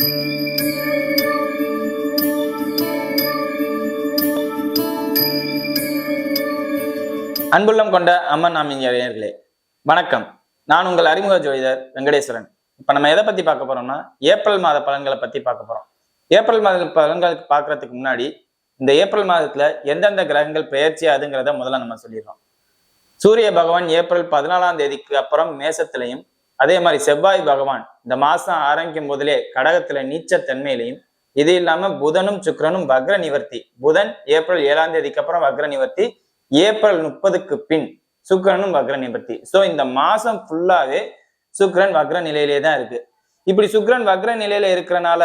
அன்புள்ளம் கொண்ட அம்மன் நாமினியர்களே வணக்கம். நான் உங்கள் அறிமுக ஜோதிடர் வெங்கடேஸ்வரன். இப்போ நம்ம எதை பற்றி பார்க்க போறோம்னா ஏப்ரல் மாத பலன்களை பற்றி பார்க்க போறோம். ஏப்ரல் மாத பலன்களுக்கு பார்க்கறதுக்கு முன்னாடி இந்த ஏப்ரல் மாதத்துல எந்தெந்த கிரகங்கள் பெயர்ச்சி அதுங்கிறத முதல்ல நம்ம சொல்லிடுறோம். சூரிய பகவான் ஏப்ரல் பதினாலாம் தேதிக்கு அப்புறம் மேசத்திலையும் அதே மாதிரி செவ்வாய் பகவான் இந்த மாசம் ஆரம்பிக்கும் போதிலே கடகத்துல நீச்சத்தன்மையிலையும் இது இல்லாம புதனும் சுக்கிரனும் வக்ர நிவர்த்தி. புதன் ஏப்ரல் ஏழாம் தேதிக்கு அப்புறம் வக்ர நிவர்த்தி. ஏப்ரல் முப்பதுக்கு பின் சுக்கரனும் வக்ர நிவர்த்தி. சோ இந்த மாசம் ஃபுல்லாவே சுக்கரன் வக்ர நிலையிலே தான் இருக்கு. இப்படி சுக்கரன் வக்ர நிலையில இருக்கிறனால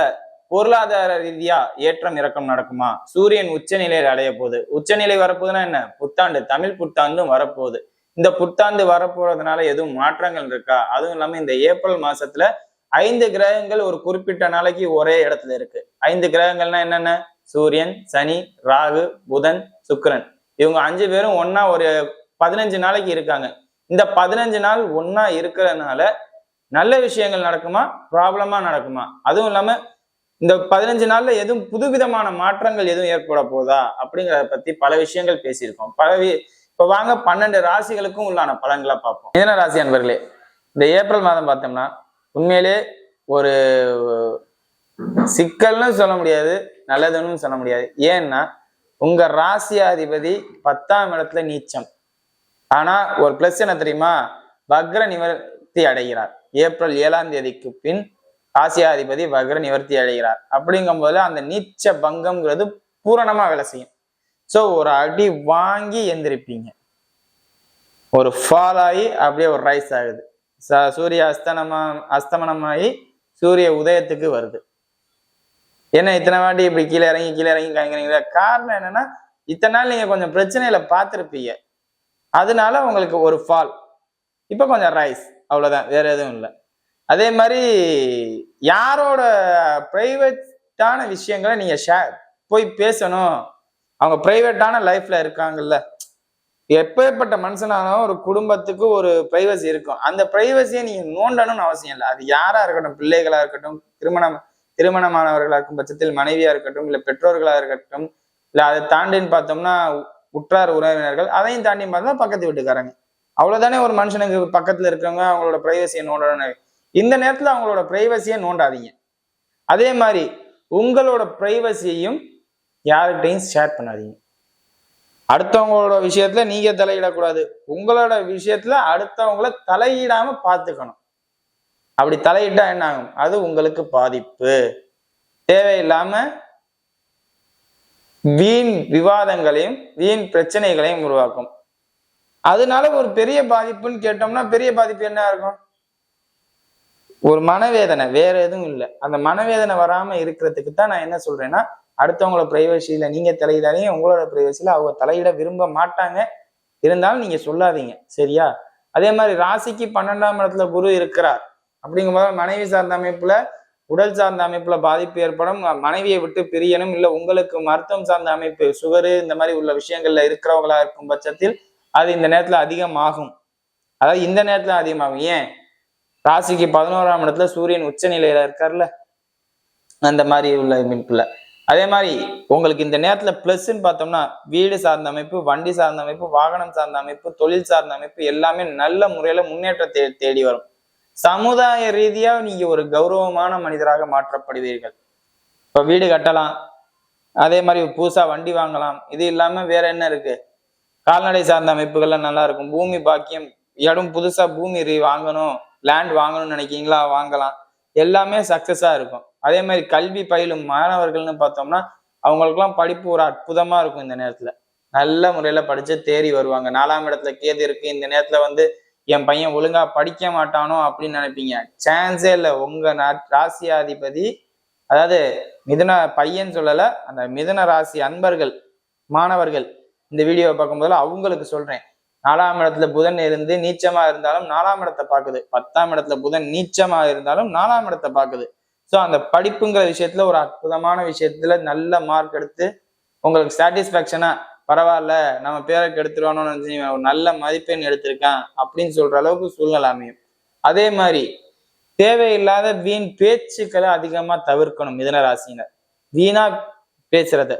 பொருளாதார ரீதியா ஏற்றம் இறக்கம் நடக்குமா? சூரியன் உச்ச நிலையில அடைய போகுது உச்சநிலை வரப்போகுதுன்னா என்ன? புத்தாண்டு தமிழ் புத்தாண்டும் வரப்போகுது. இந்த புத்தாண்டு வரப்போறதுனால எதுவும் மாற்றங்கள் இருக்கா? அதுவும் இல்லாம இந்த ஏப்ரல் மாசத்துல ஐந்து கிரகங்கள் ஒரு குறிப்பிட்ட நாளைக்கு ஒரே இடத்துல இருக்கு. ஐந்து கிரகங்கள்னா என்னென்ன? சூரியன் சனி ராகு புதன் சுக்கரன். இவங்க அஞ்சு பேரும் ஒன்னா ஒரு பதினஞ்சு நாளைக்கு இருக்காங்க. இந்த பதினஞ்சு நாள் ஒன்னா இருக்கிறதுனால நல்ல விஷயங்கள் நடக்குமா? ப்ராப்ளமா நடக்குமா? அதுவும் இல்லாம இந்த பதினஞ்சு நாள்ல எதுவும் புதுவிதமான மாற்றங்கள் எதுவும் ஏற்பட போதா? அப்படிங்கிறத பத்தி பல விஷயங்கள் பேசியிருக்கோம். பல வி- இப்ப வாங்க பன்னெண்டு ராசிகளுக்கும் உள்ளான பலன்களை பார்ப்போம். மீன ராசி அன்பர்களே இந்த ஏப்ரல் மாதம் பார்த்தோம்னா உண்மையிலே ஒரு சிக்கல்னு சொல்ல முடியாது நல்லதுன்னு சொல்ல முடியாது. ஏன்னா உங்க ராசியாதிபதி பத்தாம் இடத்துல நீச்சம். ஆனா ஒரு பிளஸ் என்ன தெரியுமா? வக்ர நிவர்த்தி அடைகிறார். ஏப்ரல் ஏழாம் தேதிக்கு பின் ராசியாதிபதி வக்ர நிவர்த்தி அடைகிறார். அப்படிங்கும் போது அந்த நீச்ச பங்கம்ங்கிறது பூரணமா வேலை செய்யும். ஸோ ஒரு அடி வாங்கி எந்திரிப்பீங்க. ஒரு ஃபால் ஆகி அப்படியே ஒரு ரைஸ் ஆகுது. ச- சூரிய அஸ்தனமா அஸ்தமனமாகி சூரிய உதயத்துக்கு வருது. ஏன்னா இத்தனை வாட்டி இப்படி கீழே இறங்கி கீழே இறங்கி காய்க்கிறீங்களா காரணம் என்னன்னா இத்தனை நாள் நீங்கள் கொஞ்சம் பிரச்சனையில பார்த்துருப்பீங்க. அதனால உங்களுக்கு ஒரு ஃபால் இப்போ கொஞ்சம் ரைஸ் அவ்வளோதான் வேற எதுவும் இல்லை. அதே மாதிரி யாரோட ப்ரைவேட்டான விஷயங்களை நீங்கள் ஷேர் போய் பேசணும். அவங்க பிரைவேட்டான லைஃப்ல இருக்காங்கல்ல. எப்பேற்பட்ட மனுஷனாலும் ஒரு குடும்பத்துக்கு ஒரு பிரைவசி இருக்கும். அந்த பிரைவசியை நீங்க நோண்டணும்னு அவசியம் இல்லை. அது யாரா இருக்கட்டும் பிள்ளைகளா இருக்கட்டும் திருமணம் திருமணமானவர்களா இருக்கும் பட்சத்தில் மனைவியா இருக்கட்டும் இல்லை பெற்றோர்களா இருக்கட்டும் இல்ல அதை தாண்டின்னு பார்த்தோம்னா உற்றார் உறவினர்கள் அதையும் தாண்டி பார்த்தா பக்கத்து வீட்டுக்காரங்க. அவ்வளவுதானே ஒரு மனுஷனுக்கு பக்கத்துல இருக்கவங்க அவங்களோட பிரைவசியை நோண்டணும் இந்த நேரத்துல அவங்களோட பிரைவசியை நோண்டாதீங்க. அதே மாதிரி உங்களோட பிரைவசியையும் யார்கிட்டையும் ஷேர் பண்ணாதீங்க. அடுத்தவங்களோட விஷயத்துல நீங்க தலையிடக்கூடாது. உங்களோட விஷயத்துல அடுத்தவங்கள தலையிடாம பார்த்துக்கணும். அப்படி தலையிட்டா என்ன ஆகும் அது உங்களுக்கு பாதிப்பு. தேவையில்லாம வீண் விவாதங்களையும் வீண் பிரச்சனைகளையும் உருவாக்கும். அதனால ஒரு பெரிய பாதிப்புன்னு கேட்டோம்னா பெரிய பாதிப்பு என்ன இருக்கும்? ஒரு மனவேதனை. வேற எதுவும் இல்லை. அந்த மனவேதனை வராம இருக்கிறதுக்கு தான் நான் என்ன சொல்றேன்னா அடுத்தவங்களோட பிரைவசியில நீங்க தலையிடாதீங்க உங்களோட பிரைவசியில அவங்க தலையிட விரும்ப மாட்டாங்க. இருந்தாலும் நீங்க சொல்லாதீங்க. சரியா? அதே மாதிரி ராசிக்கு பன்னெண்டாம் இடத்துல குரு இருக்கிறார். அப்படிங்கும்போது மனைவி சார்ந்த அமைப்புல உடல் சார்ந்த அமைப்புல பாதிப்பு ஏற்படும். மனைவியை விட்டு பிரியணும். இல்ல உங்களுக்கு மருத்துவம் சார்ந்த அமைப்பு சுகரு இந்த மாதிரி உள்ள விஷயங்கள்ல இருக்கிறவங்களா இருக்கும் பட்சத்தில் அது இந்த நேரத்துல அதிகமாகும். அதாவது இந்த நேரத்துல அதிகமாகும். ஏன்? ராசிக்கு பதினோராம் இடத்துல சூரியன் உச்ச நிலையில இருக்கார்ல. அந்த மாதிரி உள்ள அமைப்புல. அதே மாதிரி உங்களுக்கு இந்த நேரத்துல பிளஸ்ன்னு பார்த்தோம்னா வீடு சார்ந்த அமைப்பு வண்டி சார்ந்த அமைப்பு வாகனம் சார்ந்த அமைப்பு தொழில் சார்ந்த அமைப்பு எல்லாமே நல்ல முறையில முன்னேற்றத்தை தேடி வரும். சமுதாய ரீதியா நீங்க ஒரு கௌரவமான மனிதராக மாற்றப்படுவீர்கள். இப்ப வீடு கட்டலாம். அதே மாதிரி புதுசா வண்டி வாங்கலாம். இது இல்லாம வேற என்ன இருக்கு? கால்நடை சார்ந்த அமைப்புகள்லாம் நல்லா இருக்கும். பூமி பாக்கியம் இடம் புதுசா பூமி வாங்கணும் லேண்ட் வாங்கணும்னு நினைக்கிறீங்களா? வாங்கலாம். எல்லாமே சக்சஸா இருக்கும். அதே மாதிரி கல்வி பயிலும் மாணவர்கள்னு பார்த்தோம்னா அவங்களுக்குலாம் படிப்பு ஒரு அற்புதமா இருக்கும் இந்த நேரத்துல. நல்ல முறையில படிச்சு தேறி வருவாங்க. நாலாம் இடத்துல கேது இருக்கு இந்த நேரத்துல வந்து என் பையன் ஒழுங்கா படிக்க மாட்டானோ அப்படின்னு நினைப்பீங்க. சான்ஸே இல்லை. உங்க நா- ராசியாதிபதி அதாவது மிதுன பையன் சொல்லல அந்த மிதுன ராசி அன்பர்கள் மாணவர்கள் இந்த வீடியோவை பார்க்கும்போது அவங்களுக்கு சொல்றேன். நாலாம் இடத்துல புதன் இருந்து நீச்சமா இருந்தாலும் நாலாம் இடத்தை பார்க்குது. பத்தாம் இடத்துல புதன் நீச்சமா இருந்தாலும் நாலாம் இடத்தை பார்க்குது. ஸோ அந்த படிப்புங்கிற விஷயத்துல ஒரு அற்புதமான விஷயத்துல நல்ல மார்க் எடுத்து உங்களுக்கு சாட்டிஸ்ஃபேக்ஷனா பரவாயில்ல நம்ம பேரை கெடுத்துருவானோன்னு நினச்சி ஒரு நல்ல மதிப்பெண் எடுத்திருக்கான் அப்படின்னு சொல்ற அளவுக்கு சூழ்நிலை அமையும். அதே மாதிரி தேவையில்லாத வீண் பேச்சுக்களை அதிகமா தவிர்க்கணும் மிதன ராசியினர். வீணா பேசுறத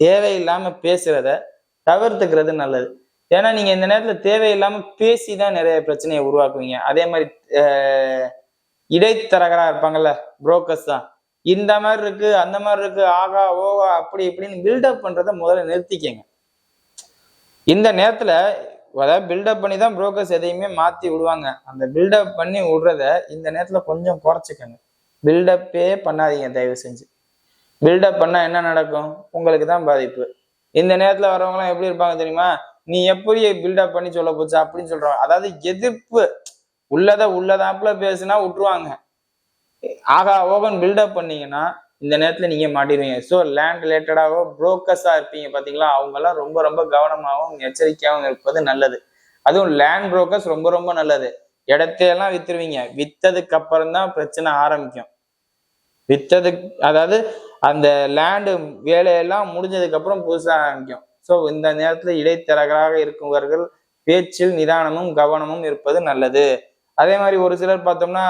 தேவையில்லாம பேசுறத தவிர்த்துக்கிறது நல்லது. ஏன்னா நீங்க இந்த நேரத்துல தேவையில்லாம பேசி தான் நிறைய பிரச்சனையை உருவாக்குவீங்க. அதே மாதிரி இடைத்தரகராக இருப்பாங்கல்ல புரோக்கர்ஸ் தான். இந்த மாதிரி இருக்கு அந்த மாதிரி இருக்கு ஆகா ஓகா அப்படி இப்படின்னு பில்டப் பண்றத முதல்ல நிறுத்திக்கங்க. இந்த நேரத்துல அதாவது பில்டப் பண்ணி தான் புரோக்கர்ஸ் எதையுமே மாத்தி விடுவாங்க. அந்த பில்டப் பண்ணி விடுறத இந்த நேரத்துல கொஞ்சம் குறைச்சிக்கங்க. பில்டப்பே பண்ணாதீங்க தயவு செஞ்சு. பில்டப் பண்ணா என்ன நடக்கும்? உங்களுக்கு தான் பாதிப்பு. இந்த நேரத்துல வரவங்களாம் எப்படி இருப்பாங்க தெரியுமா? நீ எப்படி பில்டப் பண்ணி சொல்ல போச்சு அப்படின்னு சொல்றாங்க அதாவது எதிர்ப்பு உள்ளத உள்ளதாப்புல பேசுனா விட்டுருவாங்க ஆகா ஓகன் பில்டப் பண்ணீங்கன்னா இந்த நேரத்துல நீங்க மாட்டிடுவீங்க ஸோ லேண்ட் ரிலேட்டடாகவோ புரோக்கர்ஸா இருப்பீங்க பாத்தீங்களா? அவங்கெல்லாம் ரொம்ப ரொம்ப கவனமாகவும் எச்சரிக்கையாகவும் இருப்பது நல்லது. அதுவும் லேண்ட் புரோக்கர்ஸ் ரொம்ப ரொம்ப நல்லது. இடத்தையெல்லாம் வித்துருவீங்க. வித்ததுக்கு அப்புறம் தான் பிரச்சனை ஆரம்பிக்கும். வித்தது அதாவது அந்த லேண்டு வேலையெல்லாம் முடிஞ்சதுக்கு அப்புறம் ஆரம்பிக்கும். ஸோ இந்த நேரத்தில் இடைத்தரகராக இருக்குவர்கள் பேச்சில் நிதானமும் கவனமும் இருப்பது நல்லது. அதே மாதிரி ஒரு சிலர் பார்த்தோம்னா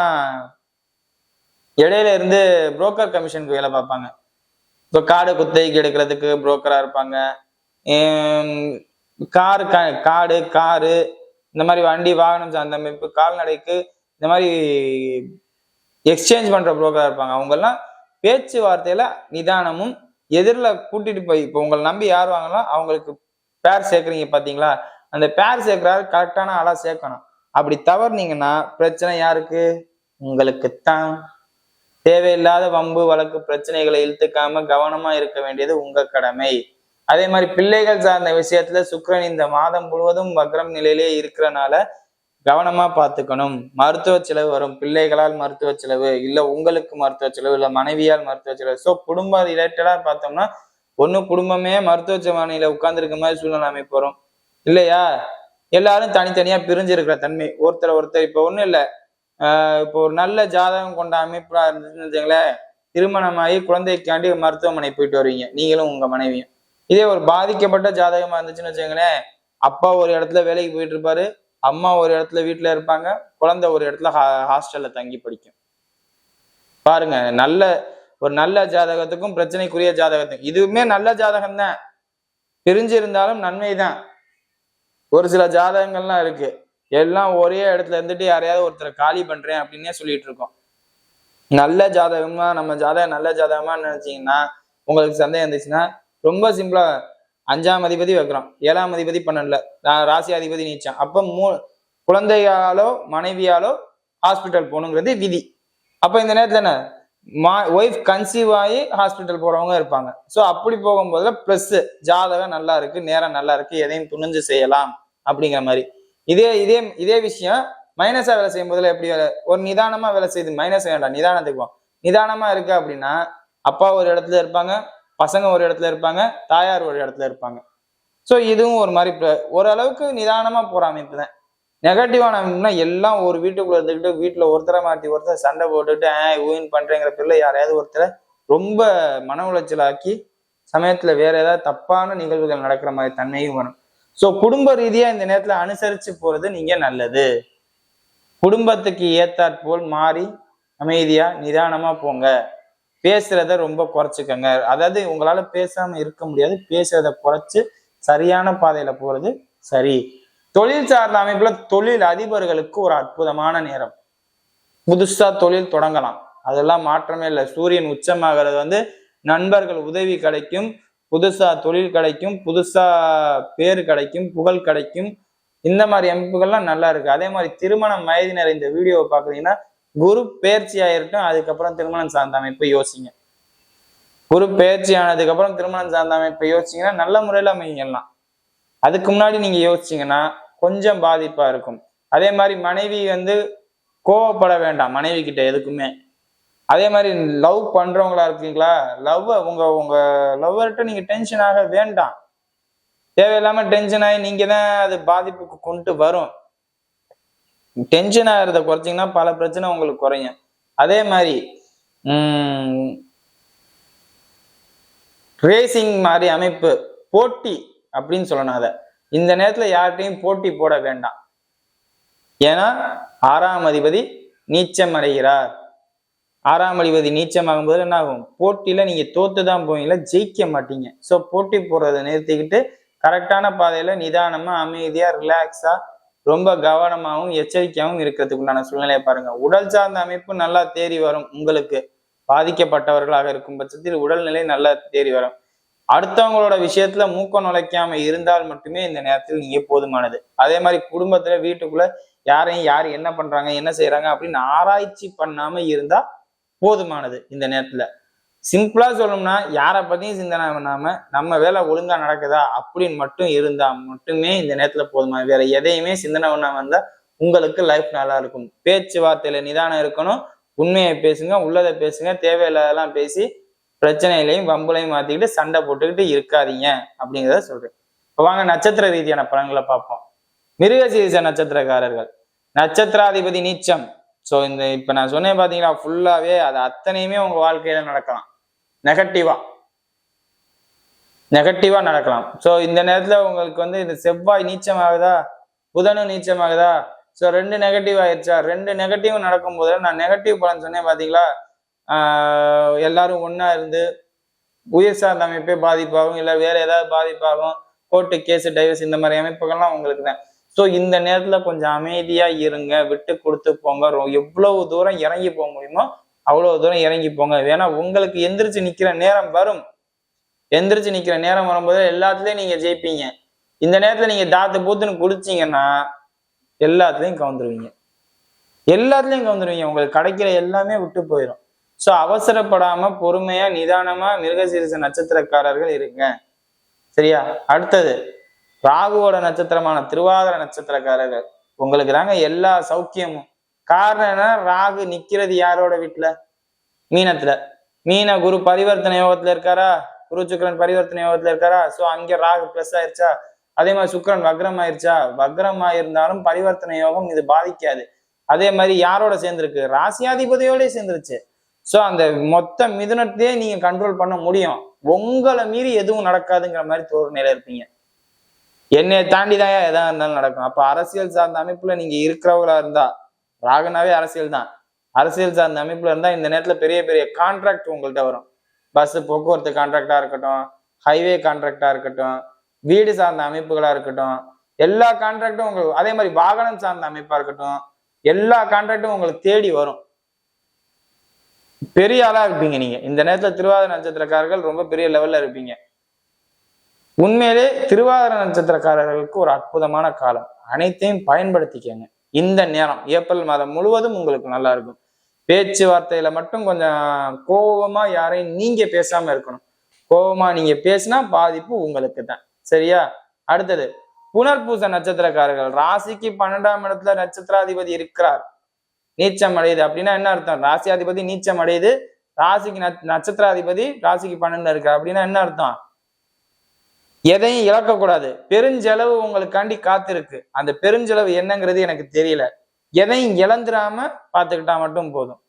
இடையில இருந்து புரோக்கர் கமிஷனுக்கு வேலை பார்ப்பாங்க. இப்போ காடு குத்தகைக்கு எடுக்கிறதுக்கு புரோக்கராக இருப்பாங்க. காரு காடு காரு இந்த மாதிரி வண்டி வாகனம் சார்ந்த அமைப்பு கால்நடைக்கு இந்த மாதிரி எக்ஸ்சேஞ்ச் பண்ற புரோக்கராக இருப்பாங்க. அவங்கெல்லாம் பேச்சுவார்த்தையில நிதானமும் எதிரில் கூட்டிட்டு போய் இப்போ உங்களை நம்பி யார் வாங்கலாம் அவங்களுக்கு பேர் சேர்க்குறீங்க பார்த்தீங்களா? அந்த பேர் சேர்க்குறாரு கரெக்டான ஆளாக சேர்க்கணும். அப்படி தவறுனீங்கன்னா பிரச்சனை யாருக்கு? உங்களுக்குத்தான். தேவையில்லாத வம்பு வழக்கு பிரச்சனைகளை இழுத்துக்காம கவனமா இருக்க வேண்டியது உங்க கடமை. அதே மாதிரி பிள்ளைகள் சார்ந்த விஷயத்துல சுக்கரன் இந்த மாதம் முழுவதும் வக்ரம் நிலையிலே இருக்கிறனால கவனமா பார்த்துக்கணும். மருத்துவ செலவு வரும். பிள்ளைகளால் மருத்துவ செலவு இல்ல உங்களுக்கு மருத்துவ செலவு இல்ல மனைவியால் மருத்துவ செலவு. ஸோ குடும்ப ரிலேட்டடா பார்த்தோம்னா ஒண்ணு குடும்பமே மருத்துவ செவனையில உட்கார்ந்துருக்க மாதிரி சூழ்நிலை அமைப்பு வரும் இல்லையா? எல்லாரும் தனித்தனியா பிரிஞ்சு இருக்கிற தன்மை. ஒருத்தர் ஒருத்தர் இப்ப ஒண்ணும் இல்லை. ஆஹ் இப்போ ஒரு நல்ல ஜாதகம் கொண்ட அமைப்பாக இருந்துச்சுன்னு வச்சுங்களேன் திருமணமாகி குழந்தைக்காண்டி மருத்துவமனை போயிட்டு வருவீங்க. நீங்களும் உங்க மனைவியும். இதே ஒரு பாதிக்கப்பட்ட ஜாதகமா இருந்துச்சுன்னு வச்சுங்களேன் அப்பா ஒரு இடத்துல வேலைக்கு போயிட்டு இருப்பாரு அம்மா ஒரு இடத்துல வீட்டுல இருப்பாங்க குழந்தை ஒரு இடத்துல ஹாஸ்டல்ல தங்கி படிக்கும். பாருங்க நல்ல ஒரு நல்ல ஜாதகத்துக்கும் பிரச்சனைக்குரிய ஜாதகத்துக்கும். இதுவுமே நல்ல ஜாதகம் தான் பிரிஞ்சு இருந்தாலும் நன்மை தான் ஒரு சில ஜாதகங்கள்லாம் இருக்கு. எல்லாம் ஒரே இடத்துல இருந்துட்டு யாரையாவது ஒருத்தரை காலி பண்றேன் அப்படின்னே சொல்லிட்டு இருக்கோம். நல்ல ஜாதகமா நம்ம ஜாதகம் நல்ல ஜாதகமா நினைச்சீங்கன்னா உங்களுக்கு சந்தேகம் இருந்துச்சுன்னா ரொம்ப சிம்பிளா அஞ்சாம் அதிபதி வைக்கிறோம் ஏழாம் அதிபதி பன்னெண்டுல நான் ராசி அதிபதி நீச்சம். அப்ப மூ குழந்தையாலோ மனைவியாலோ ஹாஸ்பிட்டல் போகணுங்கிறது விதி. அப்ப இந்த நேரத்துல என்ன? மா ஒய்ஃப் கன்சீவ் ஆகி ஹாஸ்பிட்டல் போகிறவங்க இருப்பாங்க. ஸோ அப்படி போகும்போதுல ப்ளஸ் ஜாதகம் நல்லா இருக்கு நேரம் நல்லா இருக்கு எதையும் துணிஞ்சு செய்யலாம் அப்படிங்கிற மாதிரி. இதே இதே இதே விஷயம் மைனஸாக வேலை செய்யும் போதுல எப்படி வேலை ஒரு நிதானமாக வேலை செய்து மைனஸ் வேண்டாம் நிதானத்துக்கு போ. நிதானமாக இருக்கு அப்படின்னா அப்பா ஒரு இடத்துல இருப்பாங்க பசங்க ஒரு இடத்துல இருப்பாங்க தாயார் ஒரு இடத்துல இருப்பாங்க. ஸோ இதுவும் ஒரு மாதிரி ஓரளவுக்கு நிதானமாக போகிற அமைப்பு தான். நெகட்டிவான எல்லாம் ஒரு வீட்டுக்குள்ள இருந்துக்கிட்டு வீட்டுல ஒருத்தரை மாட்டி ஒருத்தர் சண்டை போட்டுட்டு ஊயின் பண்றேங்கிற பிள்ளை யாரையாவது ஒருத்தரை ரொம்ப மன உளைச்சலாக்கி சமயத்தில் சமயத்துல வேற ஏதாவது தப்பான நிகழ்வுகள் நடக்கிற மாதிரி தன்மையும் வரும். ஸோ குடும்ப ரீதியா இந்த நேரத்துல அனுசரிச்சு போறது நீங்க நல்லது. குடும்பத்துக்கு ஏத்தாற் போல் மாறி அமைதியா நிதானமா போங்க. பேசுறத ரொம்ப குறைச்சிக்கங்க. அதாவது உங்களால பேசாம இருக்க முடியாது. பேசுறத குறைச்சு சரியான பாதையில போறது சரி. தொழில் சார்ந்த அமைப்புல தொழில் அதிபர்களுக்கு ஒரு அற்புதமான நேரம். புதுசா தொழில் தொடங்கலாம். அதெல்லாம் மாற்றமே இல்லை. சூரியன் உச்சமாகிறது வந்து நண்பர்கள் உதவி கிடைக்கும் புதுசா தொழில் கிடைக்கும் புதுசா பேர் கிடைக்கும் புகழ் கிடைக்கும். இந்த மாதிரி அமைப்புகள்லாம் நல்லா இருக்கு. அதே மாதிரி திருமணம் வயதினர் இந்த வீடியோவை பாக்குறீங்கன்னா குரு பேர்ச்சி ஆயிருக்கும் அதுக்கப்புறம் திருமணம் சார்ந்த அமைப்பை யோசிங்க. குரு பேர்ச்சி ஆனதுக்கு அப்புறம் திருமணம் சார்ந்த அமைப்பை யோசிச்சிங்கன்னா நல்ல முறையில் அமைங்கலாம் அதுக்கு முன்னாடி நீங்க யோசிச்சீங்கன்னா கொஞ்சம் பாதிப்பா இருக்கும். அதே மாதிரி மனைவி வந்து கோவப்பட வேண்டாம் மனைவி கிட்ட எதுக்குமே. அதே மாதிரி லவ் பண்றவங்களா இருக்கீங்களா? லவ் உங்க உங்க லவ்வர்கிட்ட நீங்க டென்ஷன் ஆக வேண்டாம். தேவையில்லாம டென்ஷன் ஆகி நீங்க தான் அது பாதிப்புக்கு கொண்டு வரும். டென்ஷன் ஆகிறத குறைச்சிங்கன்னா பல பிரச்சனை உங்களுக்கு குறையும். அதே மாதிரி ரேசிங் மாதிரி அமைப்பு போட்டி. அப்படின்னு சொல்லணும் அதை. இந்த நேரத்துல யார்கிட்டையும் போட்டி போட வேண்டாம். ஏன்னா ஆறாம் அதிபதி நீச்சம் அடைகிறார். ஆறாம் அதிபதி நீச்சம் ஆகும்போது என்ன ஆகும் போட்டியில நீங்க தோத்து தான் போவீங்களா ஜெயிக்க மாட்டீங்க. ஸோ போட்டி போடுறதை நிறுத்திக்கிட்டு கரெக்டான பாதையில நிதானமா அமைதியா ரிலாக்ஸா ரொம்ப கவனமாகவும் எச்சரிக்கையாகவும் இருக்கிறதுக்கு உண்டான சூழ்நிலையை பாருங்க. உடல் சார்ந்த அமைப்பு நல்லா தேறி வரும். உங்களுக்கு பாதிக்கப்பட்டவர்களாக இருக்கும் பட்சத்தில் உடல்நிலை நல்லா தேறி வரும். அடுத்தவங்களோட விஷயத்துல மூக்கம் நுழைக்காம இருந்தால் மட்டுமே இந்த நேரத்தில் நீங்க போதுமானது. அதே மாதிரி குடும்பத்துல வீட்டுக்குள்ள யாரையும் யார் என்ன பண்றாங்க என்ன செய்யறாங்க அப்படின்னு ஆராய்ச்சி பண்ணாம இருந்தா போதுமானது இந்த நேரத்துல. சிம்பிளா சொல்லணும்னா யாரை பத்தியும் சிந்தனை பண்ணாம நம்ம வேலை ஒழுங்கா நடக்குதா அப்படின்னு மட்டும் இருந்தா மட்டுமே இந்த நேரத்துல போதுமா வேற எதையுமே சிந்தனை பண்ணாம இருந்தா உங்களுக்கு லைஃப் நல்லா இருக்கும். பேச்சுவார்த்தையில நிதானம் இருக்கணும். உண்மையை பேசுங்க உள்ளதை பேசுங்க தேவையில்லாதெல்லாம் பேசி பிரச்சனைகளையும் வம்புலையும் மாத்திக்கிட்டு சண்டை போட்டுக்கிட்டு இருக்காதீங்க அப்படிங்கிறத சொல்றேன். இப்போ வாங்க நட்சத்திர ரீதியான பலன்களை பார்ப்போம். மிருகசீரிச நட்சத்திரக்காரர்கள். நட்சத்திராதிபதி நீச்சம். ஸோ இந்த இப்போ நான் சொன்னேன் பார்த்தீங்களா ஃபுல்லாகவே அது அத்தனையுமே உங்கள் வாழ்க்கையில் நடக்கலாம். நெகட்டிவாக நெகட்டிவாக நடக்கலாம். ஸோ இந்த நேரத்தில் உங்களுக்கு வந்து இந்த செவ்வாய் நீச்சமாகுதா? புதனும் நீச்சமாகுதா? ஸோ ரெண்டு நெகட்டிவ் ஆயிடுச்சா? ரெண்டு நெகட்டிவும் நடக்கும் போது நான் நெகட்டிவ் பலன் சொன்னேன் பார்த்தீங்களா எல்லாரும் ஒன்றா இருந்து உயிர் சார்ந்த அமைப்பே பாதிப்பாகும் இல்லை வேற ஏதாவது பாதிப்பாகும் கோர்ட்டு கேஸு டைவர்ஸ் இந்த மாதிரி அமைப்புகள்லாம் உங்களுக்கு தான். ஸோ இந்த நேரத்தில் கொஞ்சம் அமைதியாக இருங்க விட்டு கொடுத்து போங்க. எவ்வளவு தூரம் இறங்கி போக முடியுமோ அவ்வளோ தூரம் இறங்கி போங்க. ஏன்னா உங்களுக்கு எந்திரிச்சு நிற்கிற நேரம் வரும். எந்திரிச்சு நிற்கிற நேரம் வரும்போது எல்லாத்துலேயும் நீங்கள் ஜெயிப்பீங்க. இந்த நேரத்தில் நீங்கள் தாத்து பூத்துன்னு குடிச்சிங்கன்னா எல்லாத்துலேயும் கவுந்துருவீங்க. எல்லாத்துலேயும் கவுந்துருவீங்க. உங்களுக்கு கிடைக்கிற எல்லாமே விட்டு போயிடும் ஸோ அவசரப்படாம பொறுமையா நிதானமா மிருகசீரிச நட்சத்திரக்காரர்கள் இருங்க. சரியா? அடுத்தது ராகுவோட நட்சத்திரமான திருவாதிர நட்சத்திரக்காரர்கள். உங்களுக்கு தாங்க எல்லா சௌக்கியமும். காரணம்னா ராகு நிக்கிறது யாரோட வீட்டுல மீனத்துல. மீன குரு பரிவர்த்தனை யோகத்துல இருக்காரா? குரு சுக்கரன் பரிவர்த்தனை யோகத்துல இருக்காரா? சோ அங்க ராகு பிளஸ் ஆயிருச்சா? அதே மாதிரி சுக்கரன் வக்ரம் ஆயிருச்சா வக்ரம் ஆயிருந்தாலும் பரிவர்த்தனை யோகம் இது பாதிக்காது. அதே மாதிரி யாரோட சேர்ந்துருக்கு? ராசியாதிபதியோடய சேர்ந்துருச்சு. ஸோ அந்த மொத்த மிதுனத்தையே நீங்க கண்ட்ரோல் பண்ண முடியும். உங்களை மீறி எதுவும் நடக்காதுங்கிற மாதிரி தோறுநிலை இருப்பீங்க. என்னை தாண்டி தான் எதா இருந்தாலும் நடக்கும். அப்போ அரசியல் சார்ந்த அமைப்புல நீங்க இருக்கிறவங்களா இருந்தா ராகனாவே அரசியல் தான். அரசியல் சார்ந்த அமைப்புல இருந்தா இந்த நேரத்தில் பெரிய பெரிய கான்ட்ராக்ட் உங்கள்கிட்ட வரும். பஸ் போக்குவரத்து கான்ட்ராக்டா இருக்கட்டும் ஹைவே கான்ட்ராக்டா இருக்கட்டும் வீடு சார்ந்த அமைப்புகளா இருக்கட்டும் எல்லா கான்ட்ராக்டும் உங்களுக்கு அதே மாதிரி வாகனம் சார்ந்த அமைப்பா இருக்கட்டும் எல்லா கான்ட்ராக்டும் உங்களுக்கு தேடி வரும். பெரிய ஆளா இருப்பீங்க நீங்க. இந்த நேரத்துல திருவாதிர நட்சத்திரக்காரர்கள் ரொம்ப பெரிய லெவல்ல இருப்பீங்க. உண்மையிலே திருவாதிர நட்சத்திரக்காரர்களுக்கு ஒரு அற்புதமான காலம். அனைத்தையும் பயன்படுத்திக்கங்க. இந்த நேரம் ஏப்ரல் மாதம் முழுவதும் உங்களுக்கு நல்லா இருக்கும். பேச்சுவார்த்தையில மட்டும் கொஞ்சம் கோபமா யாரையும் நீங்க பேசாம இருக்கணும். கோபமா நீங்க பேசினா பாதிப்பு உங்களுக்கு தான். சரியா? அடுத்தது புனர்பூச நட்சத்திரக்காரர்கள். ராசிக்கு பன்னெண்டாம் இடத்துல நட்சத்திராதிபதி இருக்கிறார். நீச்சம் அடையுது அப்படின்னா என்ன அர்த்தம்? ராசியாதிபதி நீச்சம் அடையுது. ராசிக்கு நட்சத்திராதிபதி ராசிக்கு பன்னெண்டு இருக்கா அப்படின்னா என்ன அர்த்தம்? எதையும் இழக்கக்கூடாது. பெருஞ்செலவு உங்களுக்காண்டி காத்திருக்கு. அந்த பெருஞ்செலவு என்னங்கிறது எனக்கு தெரியல. எதையும் இழந்துராம பார்த்துக்கிட்டா மட்டும் போதும்.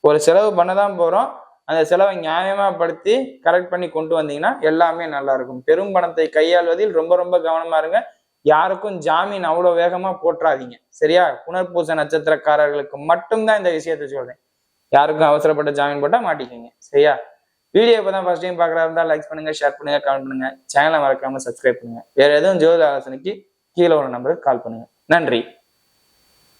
ஒரு செலவு பண்ணதான் போறோம். அந்த செலவை நியாயமா படுத்தி கரெக்ட் பண்ணி கொண்டு வந்தீங்கன்னா எல்லாமே நல்லா இருக்கும். பெரும் பணத்தை கையாள்வதில் ரொம்ப ரொம்ப கவனமா இருங்க. யாருக்கும் ஜாமீன் அவ்வளோ வேகமாக போட்டுறாதீங்க சரியா? புனர்பூச நட்சத்திரக்காரர்களுக்கு மட்டும்தான் இந்த விஷயத்த சொல்றேன். யாருக்கும் அவசரப்பட்ட ஜாமீன் போட்டால் மாட்டிக்கோங்க. சரியா? வீடியோ இப்பதான் ஃபர்ஸ்ட் டைம் பார்க்குறா இருந்தால் லைக் பண்ணுங்க ஷேர் பண்ணுங்க கமெண்ட் பண்ணுங்க. சேனலை மறக்காம சப்ஸ்கிரைப் பண்ணுங்க. வேற எதுவும் ஜோதி ஆலோசனைக்கு கீழே உள்ள நம்பருக்கு கால் பண்ணுங்க. நன்றி.